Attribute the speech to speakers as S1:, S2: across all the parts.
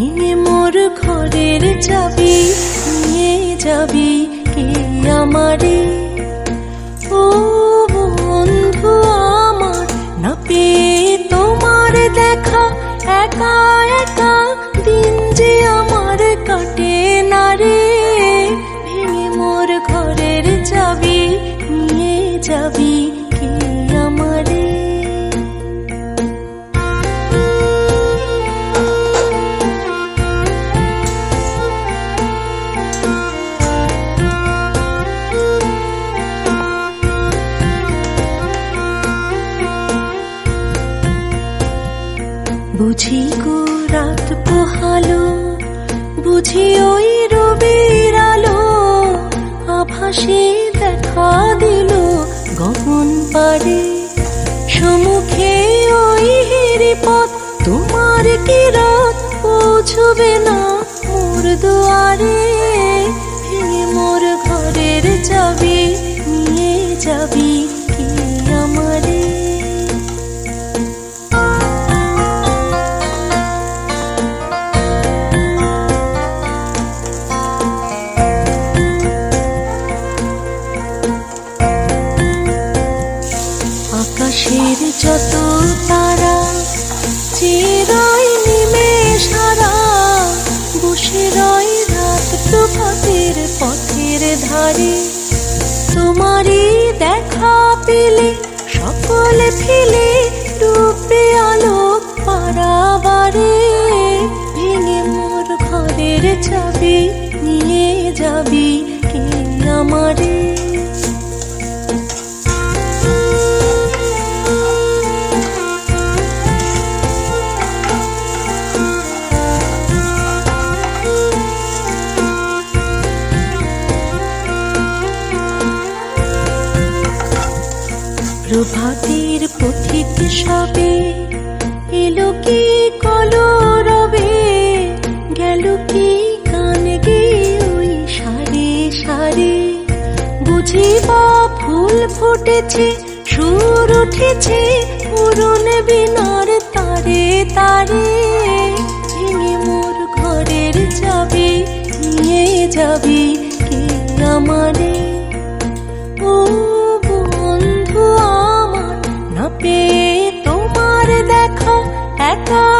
S1: ভেঙে মোর ঘরের চাবি নিয়ে যাবি কে আমারে? বুঝি গো রাত পোহালো, বুঝি ওই রবির আলো, আভাসে দেখা দিল গগন পারে সমুখে ওই হেরি পথ তোমার কি রাত পৌঁছবে না মোর দুয়ারে? আকাশের যত তারা, চিরাই নিমেষ সারা বসে রয় রাত প্রভাতের পথের ধারে। তোমারই দেখা পেলে সকলে ফেলে, ডুবে আলোক পারাবারে। ভেঙে মোর ঘরের চাবি নিয়ে যাবি কে আমারে? প্রভাতের পথিক সবে এলো কি কলরবে? গেল কি গান গে ওই সারে সারে? বুঝি বা ফুল ফুটেছে, সুর উঠেছে পুরন বিনার তারে তারে। ভেঙে মোর ঘরের যাবি নিয়ে যাবি কে আমারে? একা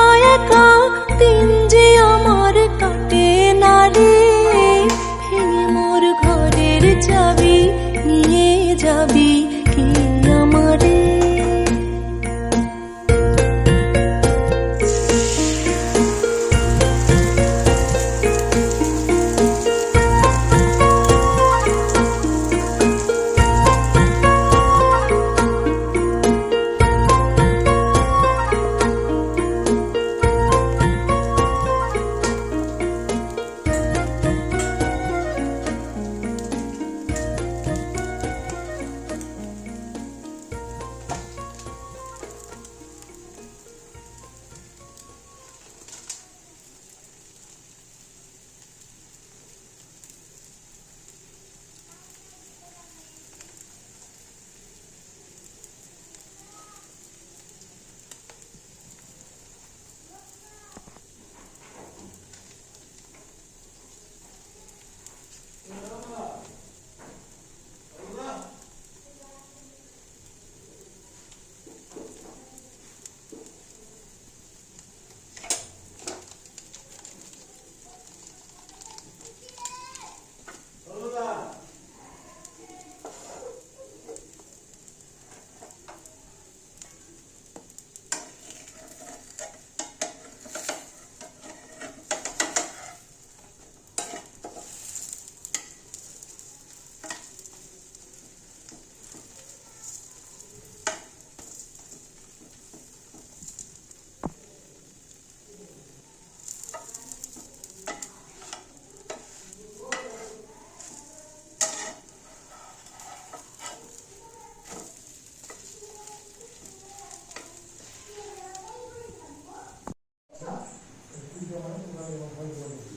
S1: Olha o